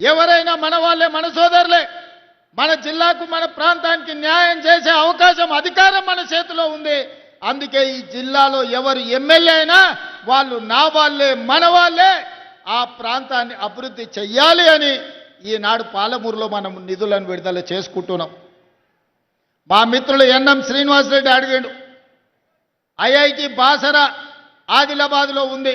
ఎవరైనా మన వాళ్ళే మన సోదరులే మన జిల్లాకు మన ప్రాంతానికి న్యాయం చేసే అవకాశం అధికారం మన చేతిలో ఉంది. అందుకే ఈ జిల్లాలో ఎవరు ఎమ్మెల్యే అయినా వాళ్ళు నా వాళ్ళే మన వాళ్ళే. ఆ ప్రాంతాన్ని అభివృద్ధి చెయ్యాలి అని ఈనాడు పాలమూరులో మనం నిధులను విడుదల చేసుకుంటున్నాం. మా మిత్రులు ఎన్ఎం శ్రీనివాసరెడ్డి అడిగాడు ఐఐటి బాసర ఆదిలాబాద్లో ఉంది.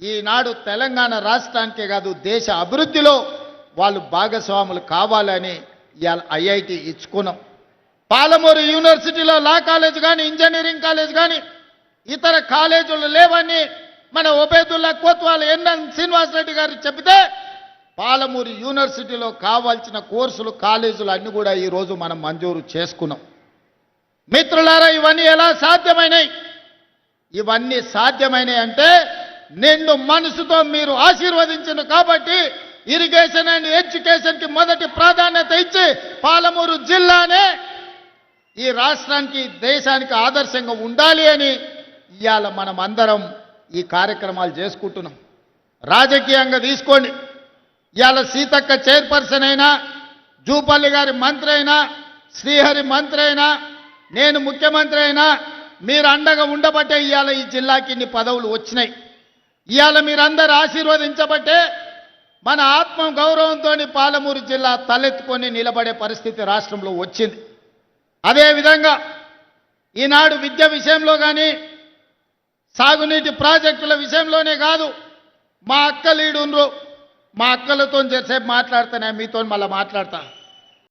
ఈనాడు తెలంగాణ రాష్ట్రానికే కాదు దేశ అభివృద్ధిలో వాళ్ళు భాగస్వాములు కావాలని ఇవాళ ఐఐటి ఇచ్చుకున్నాం. పాలమూరు యూనివర్సిటీలో లా కాలేజ్ కానీ ఇంజనీరింగ్ కాలేజ్ కానీ ఇతర కాలేజీలు లేవని మన ఉబేదుల్లా కోత్వాల ఎన్ఎన్ శ్రీనివాసరెడ్డి గారు చెబితే పాలమూరు యూనివర్సిటీలో కావాల్సిన కోర్సులు కాలేజీలు అన్ని కూడా ఈరోజు మనం మంజూరు చేసుకున్నాం. మిత్రులారా ఇవన్నీ ఎలా సాధ్యమైనాయి? ఇవన్నీ సాధ్యమైనాయి అంటే నిండు మనసుతో మీరు ఆశీర్వదించిన కాబట్టి ఇరిగేషన్ అండ్ ఎడ్యుకేషన్కి మొదటి ప్రాధాన్యత ఇచ్చి పాలమూరు జిల్లానే ఈ రాష్ట్రానికి దేశానికి ఆదర్శంగా ఉండాలి అని ఇవాళ మనం అందరం ఈ కార్యక్రమాలు చేసుకుంటున్నాం. రాజకీయంగా తీసుకోండి. ఇవాళ సీతక్క చైర్పర్సన్ అయినా జూపల్లి గారి మంత్రి అయినా శ్రీహరి మంత్రి అయినా నేను ముఖ్యమంత్రి అయినా మీరు అండగా ఉండబట్టే ఇవాళ ఈ జిల్లాకి ఇన్ని పదవులు వచ్చినాయి. ఇవాళ మీరందరూ ఆశీర్వదించబట్టే మన ఆత్మ గౌరవంతో పాలమూరు జిల్లా తలెత్తుకొని నిలబడే పరిస్థితి రాష్ట్రంలో వచ్చింది. అదేవిధంగా ఈనాడు విద్య విషయంలో కానీ సాగునీటి ప్రాజెక్టుల విషయంలోనే కాదు మా అక్క లీడుండ్రు మా అక్కలతో సేపు మాట్లాడుతానే మీతో మళ్ళీ మాట్లాడతా.